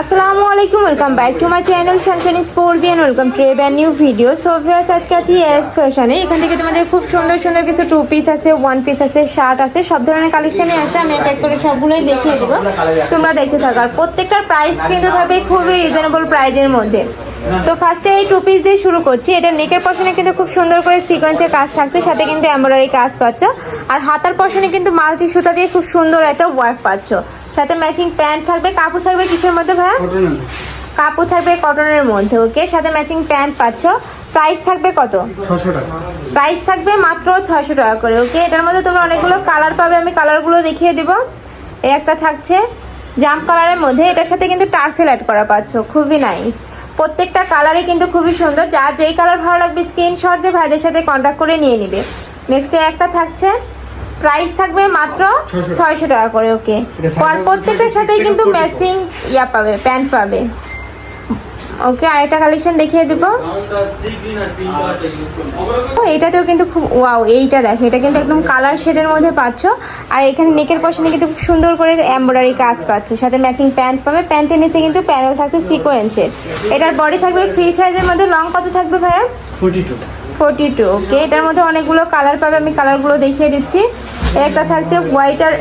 আসসালামু আলাইকুম welcome back to my channel শানশানি sport and welcome to ban new video so viewers আজকে আছি S ফ্যাশনে এখান থেকে তোমাদের খুব সুন্দর সুন্দর কিছু টু পিস আছে ওয়ান পিস আছে শার্ট আছে, সব ধরনের কালেকশনই আছে। আমি এক এক করে সবগুলোই দেখিয়ে দেবো। তোমরা দেখতে থাকো। আর প্রত্যেকটার প্রাইস কিন্তু থাকবে খুবই রিজনেবল প্রাইজের মধ্যে। তো ফার্স্টে এই টু পিস দিয়ে শুরু করছি। এটা নেকের পশনে কিন্তু খুব সুন্দর করে সিকোয়েন্সের কাজ থাকছে। সাথে কিন্তু এমব্রয়ডারি কাজ পাচ্ছ। আর হাতার পশনে কিন্তু মাল্টি সুতা দিয়ে খুব সুন্দর একটা ওয়ার্ক পাচ্ছ। সাথে ম্যাচিং প্যান্ট থাকবে কাপড় থাকবে কিসের মধ্যে ভাইয়া? কাপড় থাকবে কটনের মধ্যে ওকে সাথে ম্যাচিং প্যান্ট পাচ্ছ। প্রাইস থাকবে কত? ছশো টাকা। প্রাইস থাকবে মাত্র ছয়শো টাকা করে ওকে এটার মধ্যে তোমরা অনেকগুলো কালার পাবে আমি কালারগুলো দেখিয়ে দিব। এই একটা থাকছে জাম্প কালারের মধ্যে এটার সাথে কিন্তু টার্সেল অ্যাড করা পাচ্ছ খুবই নাইস প্রত্যেকটা কালারই কিন্তু খুবই সুন্দর যার যেই কালার ভালো লাগবে স্ক্রিনশট দিয়ে ভাইদের সাথে কন্ট্যাক্ট করে নিয়ে নিবে। নেক্সট একটা থাকছে প্রাইস থাকবে মাত্র 600 ছয়শো টাকা করে ওকে। প্রত্যেকটার সাথেই কিন্তু 42 ম্যাচিং ইয়া পাবে প্যান্ট পাবে। ওকে আর একটা কালেকশন দেখিয়ে দিব। ও, এটাতেও কিন্তু খুব ওয়াও এইটা দেখো এটা কিন্তু একদম কালার শেডের মধ্যে পাচ্ছ। আর এখানে নেকের পশনে কিন্তু খুব সুন্দর করে এমব্রয়ডারি কাজ পাচ্ছ। সাথে ম্যাচিং প্যান্ট পাবে প্যান্টের নিচে কিন্তু প্যানেল থাকছে সিকোয়েন্সের এটার বডি থাকবে ফ্রি সাইজের মধ্যে লং কত থাকবে ভাইয়া? Forty two forty two okay এটার মধ্যে অনেকগুলো কালার পাবে আমি কালারগুলো দেখিয়ে দিচ্ছি। একটা থাকছে হোয়াইট আর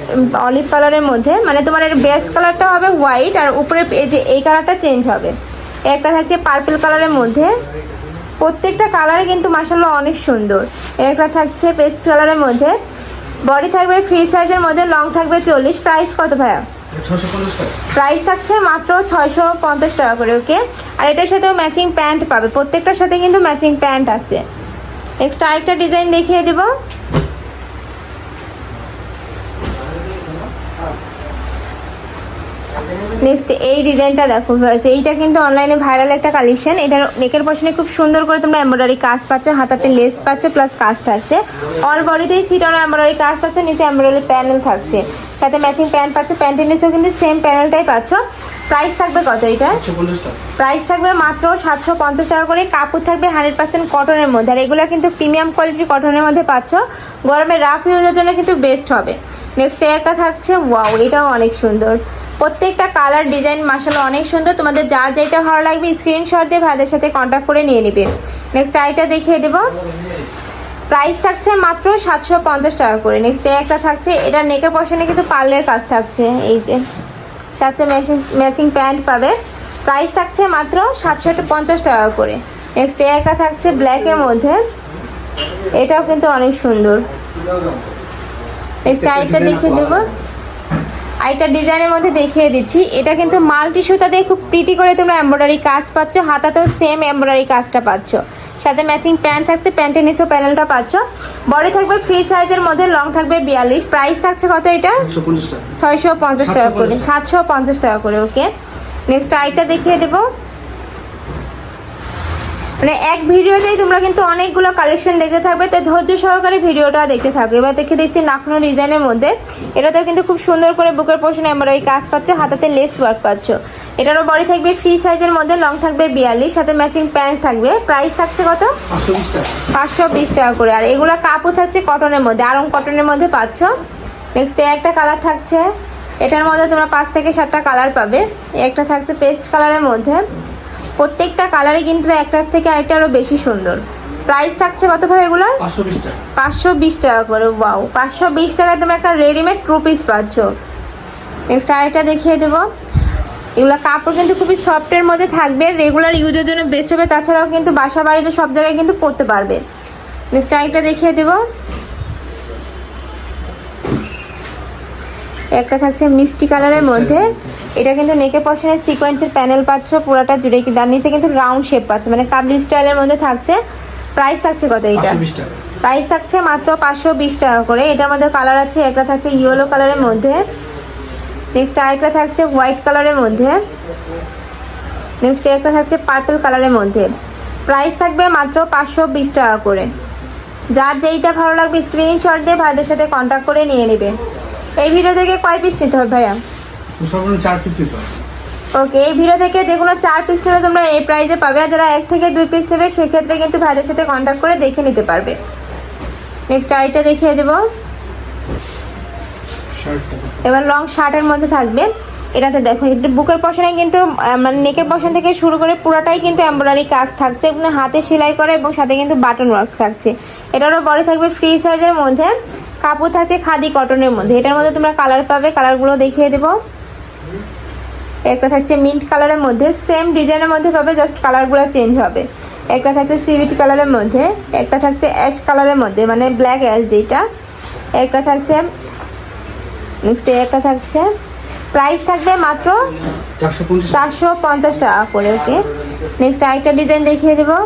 অলিভ কালারের মধ্যে। মানে তোমার এর বেস কালারটা হবে হোয়াইট আর উপরে এই যে এই কালারটা চেঞ্জ হবে। একটা থাকছে পার্পল কালারের মধ্যে। প্রত্যেকটা কালারে কিন্তু মাসাল্লাহ অনেক সুন্দর। একটা থাকছে পেস্ট কালারের মধ্যে। বডি থাকবে ফ্রি সাইজের মধ্যে লং থাকবে চল্লিশ। প্রাইস কত ভাইয়া? প্রাইস থাকছে মাত্র ছয়শো পঞ্চাশ টাকা করে ওকে আর এটার সাথেও ম্যাচিং প্যান্ট পাবে। প্রত্যেকটার সাথে কিন্তু ম্যাচিং প্যান্ট আছে। নেক্সট আরেকটা ডিজাইন দেখিয়ে দেবো। নেক্সট এই ডিজাইনটা দেখো ভিউয়ার্স এইটা কিন্তু অনলাইনে ভাইরাল একটা কালেকশন এটার নেকের পশনে খুব সুন্দর করে তোমরা এমব্রয়ডারি কাজ পাচ্ছ, হাতাতে লেস পাচ্ছ প্লাস কাজ থাকছে। অল বডিতেই সিটানো এমব্রয়ডারি কাজ পাচ্ছ, নিচে এমব্রয়ডারি প্যানেল থাকছে। সাথে ম্যাচিং প্যান্ট পাচ্ছ প্যান্টের নিচেও কিন্তু সেম প্যানেলটাই পাচ্ছ। প্রাইস থাকবে কত এটা? প্রাইস থাকবে মাত্র সাতশো পঞ্চাশ টাকা করে। কাপড় থাকবে হান্ড্রেড পার্সেন্ট কটনের মধ্যে। আর এগুলো কিন্তু প্রিমিয়াম কোয়ালিটির কটনের মধ্যে পাচ্ছ। গরমে রাফ ইউজের জন্য কিন্তু বেস্ট হবে। নেক্সট একটা থাকছে ওয়াও এটাও অনেক সুন্দর। প্রত্যেকটা কালার ডিজাইন মাসালো অনেক সুন্দর। তোমাদের যার যেটা ভালো লাগবে স্ক্রিনশট দিয়ে ভাইদের সাথে কন্ট্যাক্ট করে নিয়ে নিবে। নেক্সট আইটা দেখিয়ে দেবো। প্রাইস থাকছে মাত্র সাতশো পঞ্চাশ টাকা করে। নেক্সট এ একটা থাকছে, এটা নেকের পশনে কিন্তু পার্লের কাজ থাকছে। এই যে, সাথে ম্যাচিং ম্যাচিং প্যান্ট পাবে। প্রাইস থাকছে মাত্র সাতশো পঞ্চাশ টাকা করে। নেক্সট এ একটা থাকছে ব্ল্যাকের মধ্যে। এটাও কিন্তু অনেক সুন্দর। নেক্সট আইটা দেখিয়ে দেবো। আইটা ডিজাইনের মধ্যে দেখিয়ে দিচ্ছি। এটা কিন্তু মাল্টি সুতা দিয়ে খুব প্রিটি করে তোমরা এমব্রয়ডারি কাজ পাচ্ছ হাতাতেও সেম এমব্রয়ডারি কাজটা পাচ্ছ। সাথে ম্যাচিং প্যান্ট থাকছে প্যান্টের নিচেও প্যানেলটা পাচ্ছ। বড় থাকবে ফ্রি সাইজের মধ্যে লং থাকবে বিয়াল্লিশ। প্রাইস থাকছে কত এটা? ছয়শো পঞ্চাশ টাকা করে। সাতশো পঞ্চাশ টাকা করে ওকে নেক্সট আরেকটা দেখিয়ে দেবো। মানে এক ভিডিওতেই তোমরা কিন্তু অনেকগুলো কালেকশন দেখতে থাকবে। তো ধৈর্য সহকারে ভিডিওটা দেখতে থাকবে। এবার দেখে দিচ্ছি নাকনো ডিজাইনের মধ্যে। এটাতেও কিন্তু খুব সুন্দর করে বুকের পোর্শন এমব্রয়ডারি কাজ পাচ্ছ, হাতাতে লেস ওয়ার্ক পাচ্ছ। এটারও বডি থাকবে ফ্রি সাইজের মধ্যে লং থাকবে বিয়াল্লিশ, সাথে ম্যাচিং প্যান্ট থাকবে। প্রাইস থাকছে কত? পাঁচশো বিশ টাকা পাঁচশো বিশ টাকা করে। আর এগুলো কাপড় থাকছে কটনের মধ্যে, আরং কটনের মধ্যে পাচ্ছ। নেক্সট একটা কালার থাকছে। এটার মধ্যে তোমরা পাঁচ থেকে সাতটা কালার পাবে। একটা থাকছে পেস্ট কালারের মধ্যে। প্রত্যেকটা কালারই কিন্তু একটার থেকে আরেকটা আরও বেশি সুন্দর। প্রাইস থাকছে কত ভাবে এগুলোর? পাঁচশো বিশ টাকা। করে ওয়াও পাঁচশো বিশ টাকায় তুমি একটা রেডিমেড টু পিস পাচ্ছ। নেক্সট আরেকটা দেখিয়ে দেবো। এগুলো কাপড় কিন্তু খুবই সফটের মধ্যে থাকবে। রেগুলার ইউজের জন্য বেস্ট হবে। তাছাড়াও কিন্তু বাসা বাড়িতে সব জায়গায় কিন্তু পরতে পারবে। নেক্সট আরেকটা দেখিয়ে দেবো। একটা থাকছে মিষ্টি কালারের মধ্যে। এটা কিন্তু নেকের পশনের সিকোয়েন্সের প্যানেল পাচ্ছ পুরাটা জুড়ে কি তার নিচে কিন্তু রাউন্ড শেপ পাচ্ছ। মানে কাবলি স্টাইলের মধ্যে থাকছে। প্রাইস থাকছে কত এটা প্রাইস থাকছে মাত্র পাঁচশো বিশ টাকা করে। এটার মধ্যে কালার আছে একটা থাকছে ইয়েলো কালারের মধ্যে। নেক্সট আরেকটা থাকছে হোয়াইট কালারের মধ্যে। নেক্সট একটা থাকছে পার্পল কালারের মধ্যে। প্রাইস থাকবে মাত্র পাঁচশো বিশ টাকা করে। যার যেইটা ভালো লাগবে স্ক্রিনশট দিয়ে ভাইদের সাথে কন্ট্যাক্ট করে নিয়ে নেবে। এই ভিডিও থেকে কয় পিস নিতে হবে ভাইয়া? সর্বনিম্ন চার পিস নিতে হবে। ওকে এই ভিডিও থেকে যে কোনো চার পিস নিলে তোমরা এই প্রাইজে পাবে আর যারা এক থেকে দুই পিস নেবে সেক্ষেত্রে কিন্তু ভাইদের সাথে কন্ট্যাক্ট করে দেখে নিতে পারবে। নেক্সট আইটা দেখিয়ে দেবো। শার্ট এবার লং শার্টের মধ্যে থাকবে। এটাতে দেখো এটা বুকের পশনে কিন্তু মানে নেকের পশন থেকে শুরু করে পুরোটাই কিন্তু এমব্রয়ডারি কাজ থাকছে। এগুলো হাতে সেলাই করা এবং সাথে কিন্তু বাটন ওয়ার্ক থাকছে। এটারও বড় থাকবে ফ্রি সাইজের মধ্যে। কাপড় থাকছে খাদি কটনের মধ্যে। এটার মধ্যে তোমরা কালার পাবে কালারগুলো দেখিয়ে দেবো। একটা থাকছে মিন্ট কালারের মধ্যে সেম ডিজাইনের মধ্যে পাবে জাস্ট কালারগুলো চেঞ্জ হবে। একটা থাকছে সিভিট কালারের মধ্যে একটা থাকছে অ্যাশ কালারের মধ্যে মানে ব্ল্যাক অ্যাশ যেটা। একটা থাকছে নেক্সট একটা থাকছে প্রাইস থাকবে মাত্র চারশো পঞ্চাশ টাকা। করে ওকে নেক্সট আরেকটা ডিজাইন দেখিয়ে দেবো।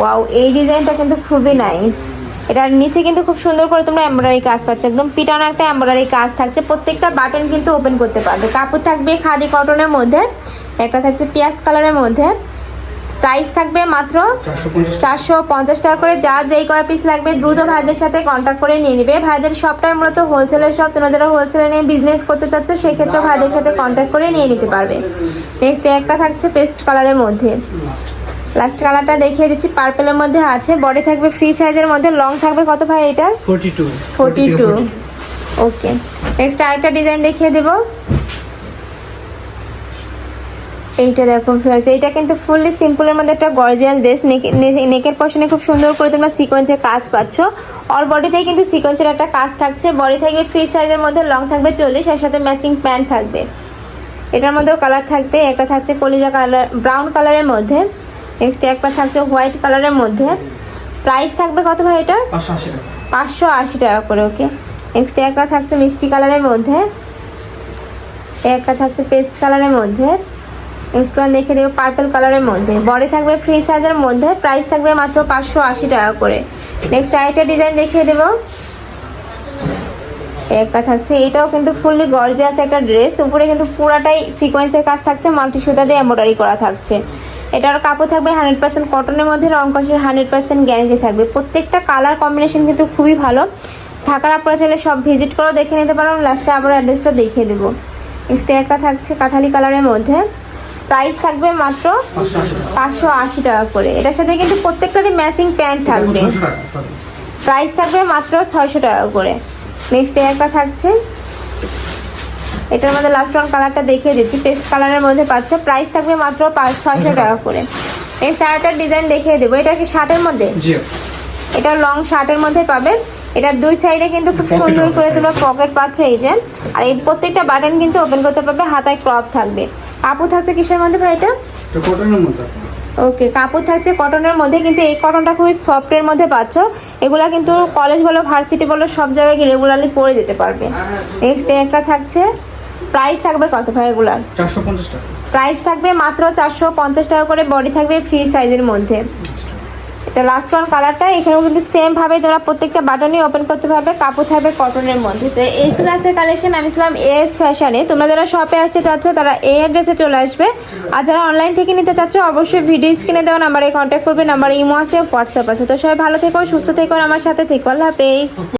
ওয়াও এই ডিজাইনটা কিন্তু খুবই নাইস এটার নিচে কিন্তু খুব সুন্দর করে তোমরা এমব্রয়ডারি কাজ পাচ্ছ। একদম পিটানো একটা এমব্রয়ডারি কাজ থাকছে। প্রত্যেকটা বাটন কিন্তু ওপেন করতে পারবে। কাপড় থাকবে খাদি কটনের মধ্যে একটা থাকছে পিয়াজ কালারের মধ্যে। প্রাইস থাকবে মাত্র চারশো পঞ্চাশ টাকা। করে। যার যেই কয় পিস লাগবে দ্রুত ভাইদের সাথে কন্ট্যাক্ট করে নিয়ে নিবে। ভাইদের সবটাই মূলত হোলসেলের সব তোমরা যারা হোলসেলে নিয়ে বিজনেস করতে চাচ্ছ সেক্ষেত্রে ভাইদের সাথে কন্ট্যাক্ট করে নিয়ে নিতে পারবে। নেক্সট একটা থাকছে পেস্ট কালারের মধ্যে। লাস্ট কালারটা দেখিয়ে দিচ্ছি পার্পেলের মধ্যে আছে বডি থাকবে ফ্রি সাইজের মধ্যে লং থাকবে কত ভাই এটার ফোরটি টু ওকে নেক্সট আরেকটা ডিজাইন দেখিয়ে দেবো। এইটা দেখো ফ্রেন্ডস এইটা কিন্তু ফুললি সিম্পলের মধ্যে একটা গর্জিয়াস ড্রেস নেকের পশনে খুব সুন্দর করে তোমরা সিকোয়েন্সের কাজ পাচ্ছ। অল বডিতেই কিন্তু সিকোয়েন্সের একটা কাজ থাকছে বডি থেকে ফ্রি সাইজের মধ্যে লং থাকবে চল্লিশ এর সাথে ম্যাচিং প্যান্ট থাকবে। এটার মধ্যেও কালার থাকবে একটা থাকছে কলিজা কালার ব্রাউন কালারের মধ্যে। নেক্সট একটা থাকছে হোয়াইট কালারের মধ্যে। প্রাইস থাকবে কত ভাই এটার? পাঁচশো আশি টাকা। করে ওকে নেক্সট একটা থাকছে মিষ্টি কালারের মধ্যে। একটা থাকছে পেস্ট কালারের মধ্যে। নেক্সট ওয়ান দেখে দেবো পার্পল কালারের মধ্যে। বডি থাকবে ফ্রি সাইজের মধ্যে। প্রাইস থাকবে মাত্র পাঁচশো আশি টাকা করে। নেক্সট আরেকটা ডিজাইন দেখিয়ে দেবো। একটা থাকছে এটাও কিন্তু ফুললি গর্জিয়াস একটা ড্রেস উপরে কিন্তু পুরাটাই সিকোয়েন্সের কাজ থাকছে মাল্টি সুতা দিয়ে এম্ব্রয়ডারি করা থাকছে। এটার কাপড় থাকবে হান্ড্রেড পার্সেন্ট কটনের মধ্যে রং কষের হান্ড্রেড পার্সেন্ট গ্যারেন্টি থাকবে। প্রত্যেকটা কালার কম্বিনেশন কিন্তু খুবই ভালো। ঢাকার আপনারা চাইলে সব ভিজিট করে দেখে নিতে পারো। লাস্টে আবার অ্যাড্রেসটা দেখিয়ে দেবো। নেক্সট একটা থাকছে কাঠালি কালারের মধ্যে। প্রাইস থাকবে মাত্র পাঁচশো আশি টাকা করে। এটার সাথে কিন্তু প্রত্যেকটারই ম্যাচিং প্যান্ট থাকবে। প্রাইস থাকবে মাত্র ছয়শো টাকা করে। নেক্সট একটা থাকছে এটার মধ্যে লাস্ট ওয়ান কালারটা দেখিয়ে দিচ্ছি। পেস্ট কালারের মধ্যে পাচ্ছ। প্রাইস থাকবে মাত্র পাঁচ ছয়শো টাকা করে। নেক্সট আরেকটা ডিজাইন দেখিয়ে দেবো। এটা কি শার্টের মধ্যে? এটা লং শার্টের মধ্যে পাবে। এটা দুই সাইডে কিন্তু খুব সুন্দর করে. তোমরা পকেট পাচ্ছ এই যে। আর এই প্রত্যেকটা বাটন কিন্তু ওপেন করতে পারবে। হাতায় ক্রপ থাকবে। কাপড় থাকছে কিসের মধ্যে ভাই এটা? ওকে কাপড় থাকছে কটনের মধ্যে। কিন্তু এই কটনটা খুবই সফটের মধ্যে পাচ্ছ। এগুলা কিন্তু কলেজ বলো ভার্সিটি বলো সব জায়গায় রেগুলারলি পরে যেতে পারবে। নেক্সট একটা থাকছে। প্রাইস থাকবে কত ভাই এগুলার? চারশো পঞ্চাশ টাকা। প্রাইস থাকবে মাত্র চারশো পঞ্চাশ টাকা করে বডি থাকবে ফ্রি সাইজের মধ্যে। এটা লাস্ট ওয়ান কালারটা এখানেও কিন্তু সেম ভাবে তোমরা প্রত্যেকটা বাটনই ওপেন করতে পারবে কাপড় থাকবে কটনের মধ্যে। তো এই ক্লাসের কালেকশন আমি ছিলাম এস ফ্যাশনে তোমরা যারা শপে আসতে চাচ্ছ তারা এই অ্যাড্রেসে চলে আসবে। আর যারা অনলাইন থেকে নিতে চাচ্ছ অবশ্যই ভিডিও স্ক্রিনে দেওয়া নাম্বারে কন্ট্যাক্ট করবে নাম্বার ইমো আছে হোয়াটসঅ্যাপ আছে। তো সবাই ভালো থেকো সুস্থ থেকো আমার সাথে থেকো। আল্লাহ হাফেজ।